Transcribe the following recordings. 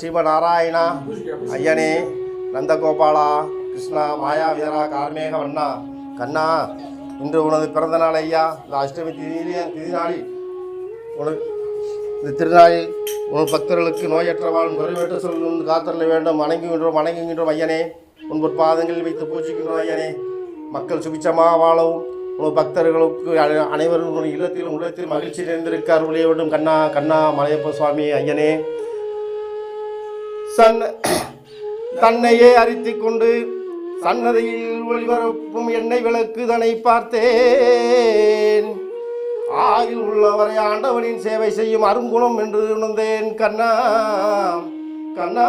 சிவநாராயணா ஐயனே நந்தகோபாலா கிருஷ்ணா மாயா வீரா கார்மேக வண்ணா கண்ணா இன்று உனது பிறந்த நாள் ஐயா. இந்த அஷ்டமி திதியிலே திதிநாளில் உனக்கு இந்த திருநாளில் உன் பக்தர்களுக்கு நோயற்ற வாழ் நிறைவேற்ற சொல்லும் காத்தரல வேண்டும். வணங்குகின்றோம் வணங்குகின்றோம் ஐயனே. உன் பாதங்களில் வைத்து பூஜிக்கின்றோம் ஐயனே. மக்கள் சுபிச்சமாக வாழவும். உன் பக்தர்களுக்கு அனைவரும் உன் இல்லத்திலும் உள்ளத்தில் மகிழ்ச்சி நிறைந்திருக்க அருளிய வேண்டும். கண்ணா கண்ணா மலையப்ப சுவாமி ஐயனே. சன் தன்னையே அரித்துக் கொண்டு சன்னதியில் ஒளிபரப்பும் எண்ணெய் விளக்கு தனை பார்த்தேன். ஆயில் உள்ளவரை ஆண்டவனின் சேவை செய்யும் அருங்குணம் என்று உணர்ந்தேன். கண்ணா கண்ணா.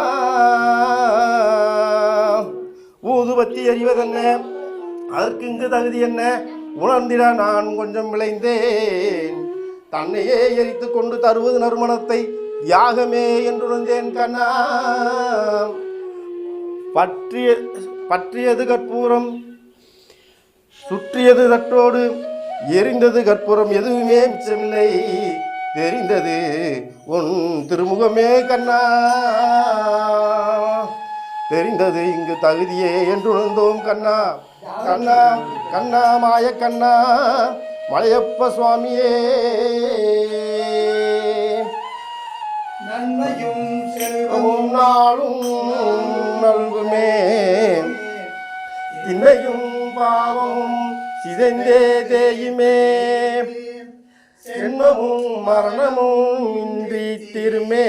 ஊதுபத்தி எறிவதென்ன? அதற்கு இங்கு தகுதி என்ன? உணர்ந்திட நான் கொஞ்சம் விளைந்தேன். தன்னையே எரித்து கொண்டு தருவது நறுமணத்தை யாகமே என்று கண்ணா. பற்றிய பற்றியது கற்பூரம் சுற்றியது தட்டோடு எரிந்தது கற்பூரம் எதுவுமே மிச்சமில்லை. தெரிந்தது உன் திருமுகமே கண்ணா. தெரிந்தது இங்கு தகுதியே என்று உணர்ந்தோம் கண்ணா. கண்ணா கண்ணா மாய கண்ணா மலையப்ப சுவாமியே. நன்மையும் செல்வமும் ஓம் நாளும் நல்குமே. திண்ணையும் பாவமும் சிதைந்தே தேயுமே. சென்மமும் மரணமும் இன்றி திருமே.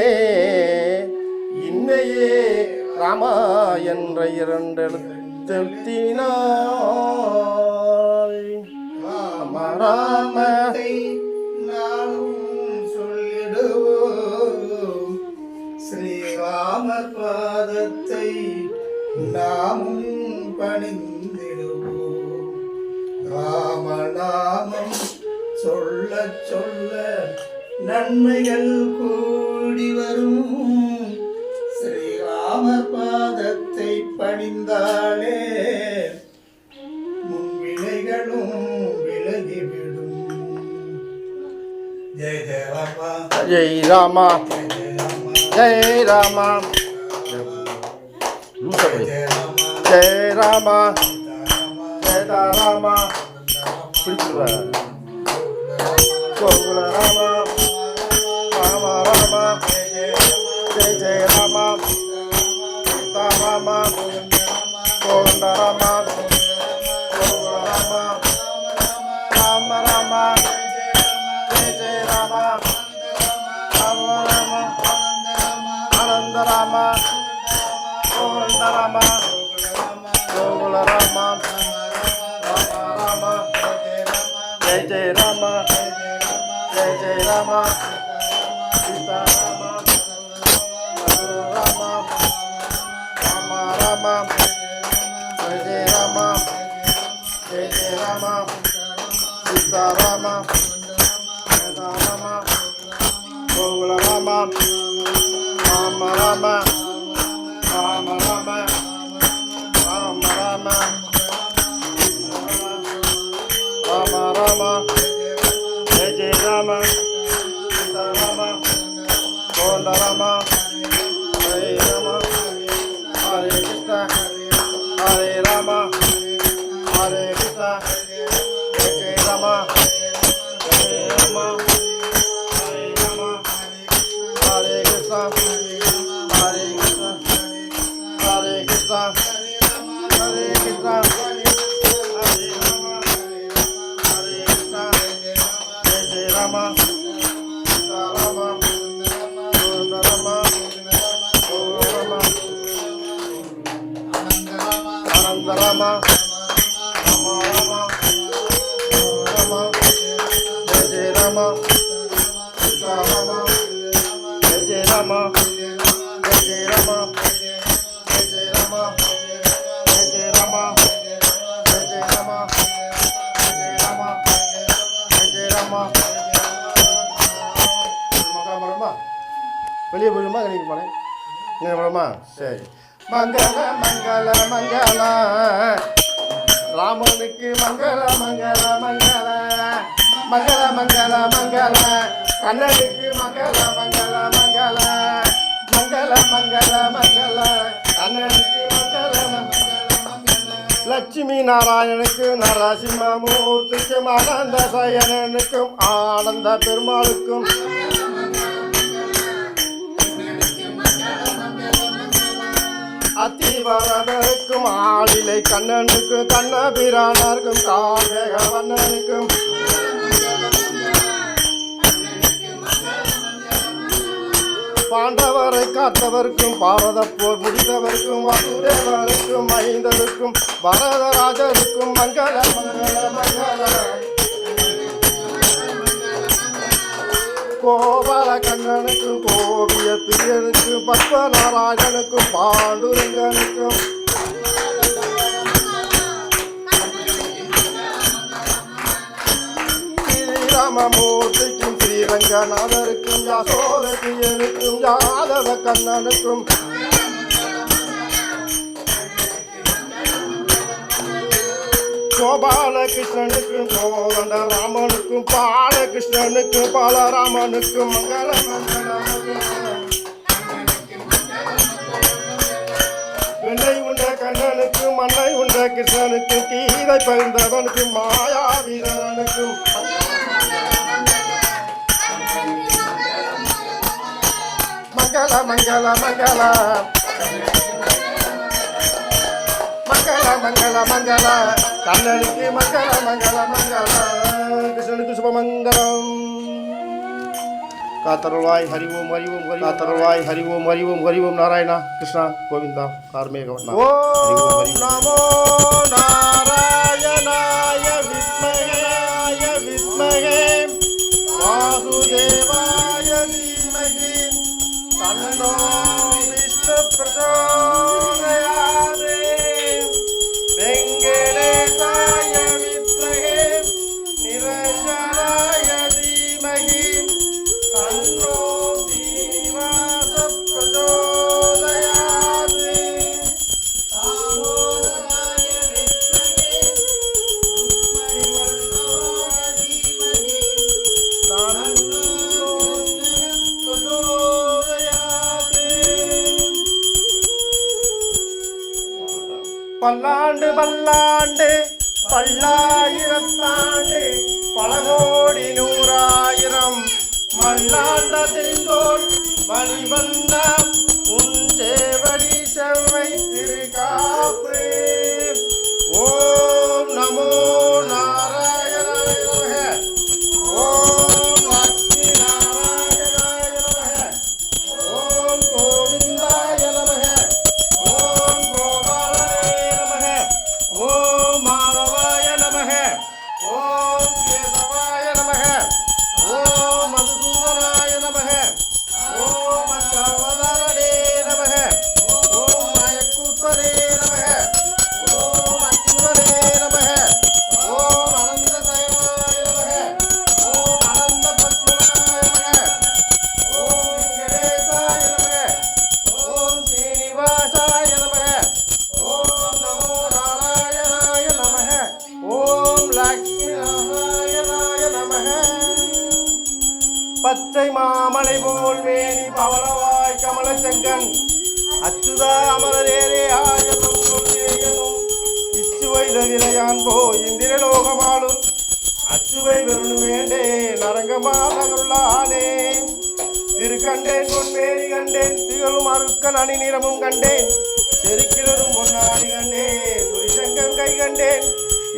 இன்னையே ராமா என்ற இரண்டெழுத்தினால் ராம ஸ்ரீராமர் பாதத்தை நாமும் பணிந்திடுவோம். ராமநாமம் சொல்ல சொல்ல நன்மைகள் கூடி வரும். ஸ்ரீராமர் பாதத்தை பணிந்தாலே முன்வினைகளும் விலகிவிடும் ஜெய ஜெய ராமா. ஜெய் ராமா. ஜெய ஜெய ராமா. ஜெய் ராமா. லூசப்படி. ஜெய ராமா ஜெய் ராமா ஜெய ராமா ஜெய் ராமா பிடிச்சிருவா கோகுல ராமா ராம ராமா ஜெய் ஜெய சீதா ராமா சீதா ராமா கோகுல ராமா ராம ராமா ராம ராமா ராம ராமா ராம ராமா ஜெய ஜெய ராமா சீதா ராமா கோவிந்த ராமா ஹரே ராமா ஹரே கிருஷ்ணா ஹரே வெளியே போயிடுமா? கணிக்கு போனேன் நீங்கள் போடமா சரி. மங்கள மங்கள மங்கள. ராமனுக்கு மங்கள மங்கள மங்கள. மங்கள மங்கள மங்கள. கண்ணனுக்கு மங்கள மங்கள மங்கள. மங்கள மங்கள மங்கள. கண்ணனுக்கு மங்கள மங்கள லட்சுமி நாராயணனுக்கு நரசிம்மமூர்த்திக்கும் ஆனந்த சயனனுக்கும் ஆனந்த பெருமாளுக்கும் அத்திவரதருக்கும் ஆளிலை கண்ணனுக்கும் கண்ணபிரானருக்கும் காவேகவண்ணனுக்கும் பாண்டவரை காத்தவர்க்கும் பாரத போர் முடிந்தவர்க்கும் வசுதேவருக்கும் மைந்தருக்கும் பரதராஜருக்கும் மங்கள மங்கள மங்கள. கோபால கண்ணனுக்கும் கோவிய பிரியனுக்கும் பத்மநாராயணனுக்கும் பாண்டுரங்கனுக்கும். ஸ்ரீராமமூர்த்திக்கும் ஸ்ரீரங்கநாதருக்கும் யாசோத பிரியனுக்கும் யாதவ கண்ணனுக்கும். கோபாலகிருஷ்ணனுக்கும் கோவண்ட ராமனுக்கும் பாலகிருஷ்ணனுக்கும் பாலராமனுக்கும் மங்கள மங்கள வெண்ணை உண்ட கண்ணனுக்கும் மண்ணை உண்ட கிருஷ்ணனுக்கும் கீதை பகிர்ந்தவனுக்கும் மாயா வீரனுக்கும். மங்கள மங்கள மங்கள. மங்கள மங்கள மங்கள. கண்ணனுக்கு மங்கள மங்கள மங்கள கிருஷ்ணனுக்கு சுபமங்கலம் காத்தருள்வாய் ஹரி ஓம் ஹரி ஓம் ஹரி காத்தருள்வாய் ஹரி ஓம் ஹரி ஓம் ஹரி ஓம் நாராயணா கிருஷ்ணா கோவிந்தா கார்மேகவண்ணா ஓம் நமோ நாராயணாய கோடி நூறாயிரம் மல்லாண்ட திருந்தோள் வழிவந்த உன் கமலச்செங்கன் அச்சுதா அமரரேரே ஆயனும் ஏயனும் இச்சுவை தவிரையான் போ இந்திரலோகமாளும். அச்சுவை வெறும் வேண்டே நரங்கமானே திருக்கண்டேன் பொன்மேனி கண்டேன் திகழும் அருக்கன் அணி நிறமும் கண்டேன். செருக்கிலரும் பொன்னாடி கண்டேன் துரிசங்கம் கை கண்டேன்.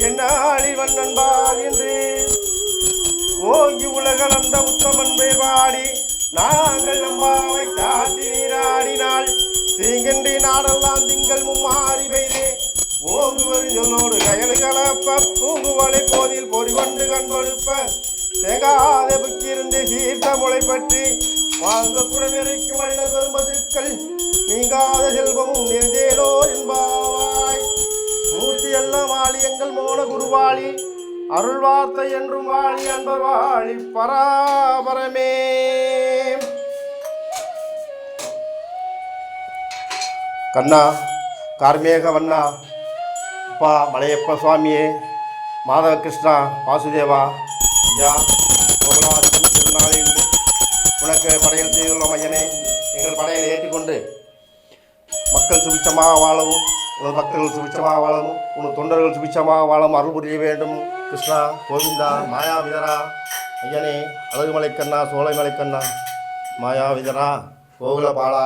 என்னாளி வண்ணன் பார் என்று. ஓங்கி உலகளந்த உத்தமன் பேர் பாடி நாங்கள் நம்பாவை காட்டி நீராடினாள் தீங்கன்றி நாடெல்லாம் திங்கள் மும்மாறி பெய்தே ஓங்கு வரும் சொல்லோடு கயலு கலப்ப பூங்குவலை போதில் பொறி கொண்டு கண் கொடுப்ப தேகாத புக்கிருந்து சீர்த்த முளை பற்றி வாழ்ந்த குடநிறைக்கு வல்ல பெரும்பசுக்கள் நீங்காத செல்வமும் நிறைந்தேலோ என்பாவாய். மூர்த்தி எல்லாம் வாழி எங்கள் மோன குருவாளி அருள் வார்த்தை என்றும் வாழி அன்பர் வாழி பராபரமே. கண்ணா கார்மேக வண்ணா அப்பா மலையப்ப சுவாமியே மாதவ கிருஷ்ணா வாசுதேவா ஐயா கோகுலாஷ்டமி திருநாளில் உனக்கு படையல் செய்துள்ள மையனே எங்கள் படையில் ஏற்றிக்கொண்டு மக்கள் சுபிச்சமாக வாழவும் உங்கள் பக்தர்கள் சுபிச்சமாக வாழவும் உங்கள் தொண்டர்கள் சுபிச்சமாக வாழவும் அருள் புரிய வேண்டும். கிருஷ்ணா கோவிந்தா மாயாவிதரா ஐயனே அழகுமலைக்கண்ணா சோலைமலைக்கண்ணா மாயாவிதரா கோகுலபாலா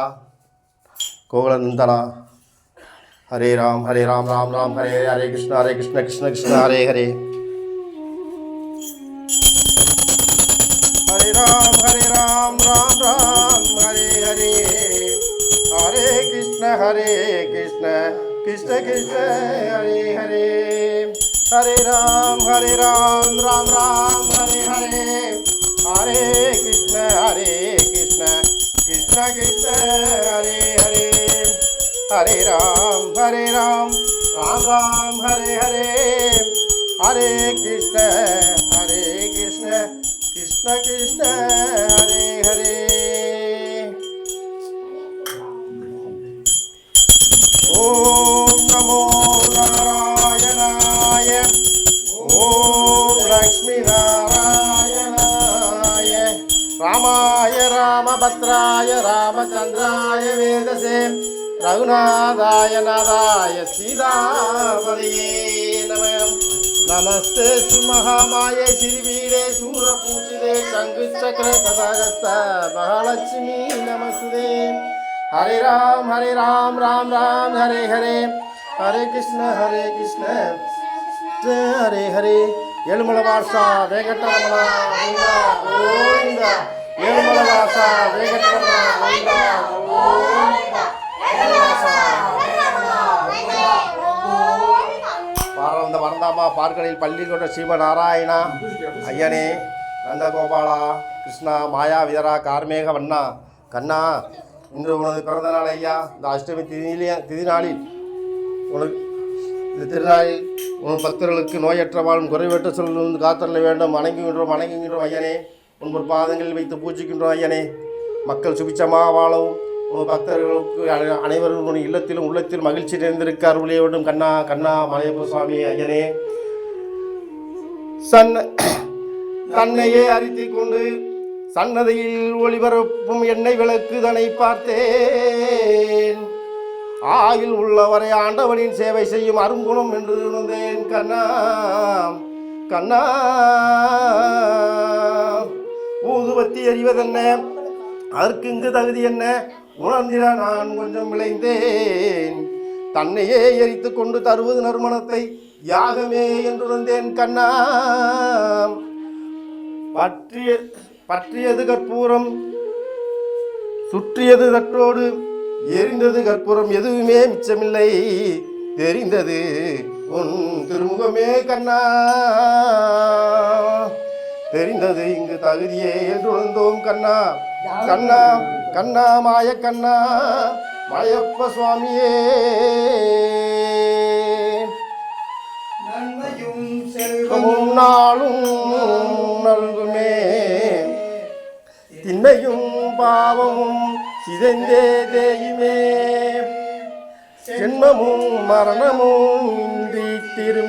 பாலா கோகுல நந்தனா ஹரே ராம் ஹரே ராம் ராம் ராம் ஹரே ஹரே ஹரே கிருஷ்ண ஹரே கிருஷ்ண கிருஷ்ண கிருஷ்ண ஹரே ஹரே ஹரே ராம் ஹரே ராம் ராம் ராம் ஹரே ஹரே ஹரே கிருஷ்ண ஹரே கிருஷ்ண கிருஷ்ண கிருஷ்ண ஹரே ஹரே ஹரே ராம் ஹரே ராம் ராம் ராம் ஹரே ஹரே ஹரே கிருஷ்ண ஹரே கிருஷ்ண கிருஷ்ண கிருஷ்ண ஹரே ஹரே ஹரே ராம் ஹரே ராம் ராம் ராம் ஹரே ஹரே ஹரே கிருஷ்ண ஹரே கிருஷ்ண கிருஷ்ண கிருஷ்ண ஹரே ஹரே ஓம் நமோ நாராயணாய ஓம் லக்ஷ்மி நாராயணாய ராமாய ரகுநாதாய நாதாய சீதாபதியே நம நமஸ்தே சுமகாமாய சிறுவீரே சூரபூஜிதே சங்கு சக்கர கதாகஸ்த மகாலட்சுமி நமஸ்தே ஹரே ராம் ஹரே ராம் ராம் ராம் ஹரே ஹரே ஹரே கிருஷ்ண ஹரே கிருஷ்ண ஹரே ஹரே ஏழுமலை வாசா வேகட்டரமணா கோவிந்தா கோவிந்தா ஏழுமலை வாசா கோவிந்தா கோவிந்தா பார்க்கலில் பள்ளிக்கூட சீவநாராயணா நாராயணா ஐயனே நந்தகோபாலா கிருஷ்ணா மாயா விதரா கார்மேக வண்ணா கண்ணா இன்று உனது பிறந்த நாள் ஐயா. இந்த அஷ்டமி திதியிலே திதி நாளில் உனக்கு இந்த திருநாளில் உன் பக்தர்களுக்கு நோயற்ற வாழும் குறைவற்ற சொல்லிருந்து காத்தரில் வேண்டும். வணங்குகின்றோம் வணங்குகின்றோம் ஐயனே. உன் பாதங்களில் வைத்து பூஜிக்கின்றோம் ஐயனே. மக்கள் சுபிச்சமாக வாழவும். பக்தர்களுக்கு அனைவரும் இல்லத்திலும் உள்ளத்தில் மகிழ்ச்சி நிறைந்திருக்க அருளிய வேண்டும் கண்ணா கண்ணா மலையப்ப சுவாமி ஐயனே. சன்ன தன்னையே அறித்திக் கொண்டு சன்னதியில் ஒளிபரப்பும் எண்ணெய் விளக்குதனை பார்த்தேன். ஆயில் உள்ளவரை ஆண்டவனின் சேவை செய்யும் அருங்குணம் என்று உணர்ந்தேன். கண்ணா கண்ணா. ஊதுபத்தி எறிவதென்ன? அதற்கு இங்கு தகுதி என்ன? உணர்ந்திட நான் கொஞ்சம் விளைந்தேன். தன்னையே எரித்து கொண்டு தருவது நறுமணத்தை யாகமே என்று கண்ணா. பற்றிய பற்றியது கற்பூரம் சுற்றியது தற்றோடு எரிந்தது கற்பூரம். எதுவுமே மிச்சமில்லை தெரிந்தது உன் திருமுகமே கண்ணா. தெரிந்தது இங்கு தகுதியே என்று உணர்ந்தோம் கண்ணா. கண்ணா கண்ணா மாய கண்ணா மலையப்ப சுவாமியே. செல்வமும் நாளும் நல்குமே. திண்மையும் பாவமும் சிதைந்தே தேயுமே. ஜென்மமும் மரணமும் இன்றி திருமே.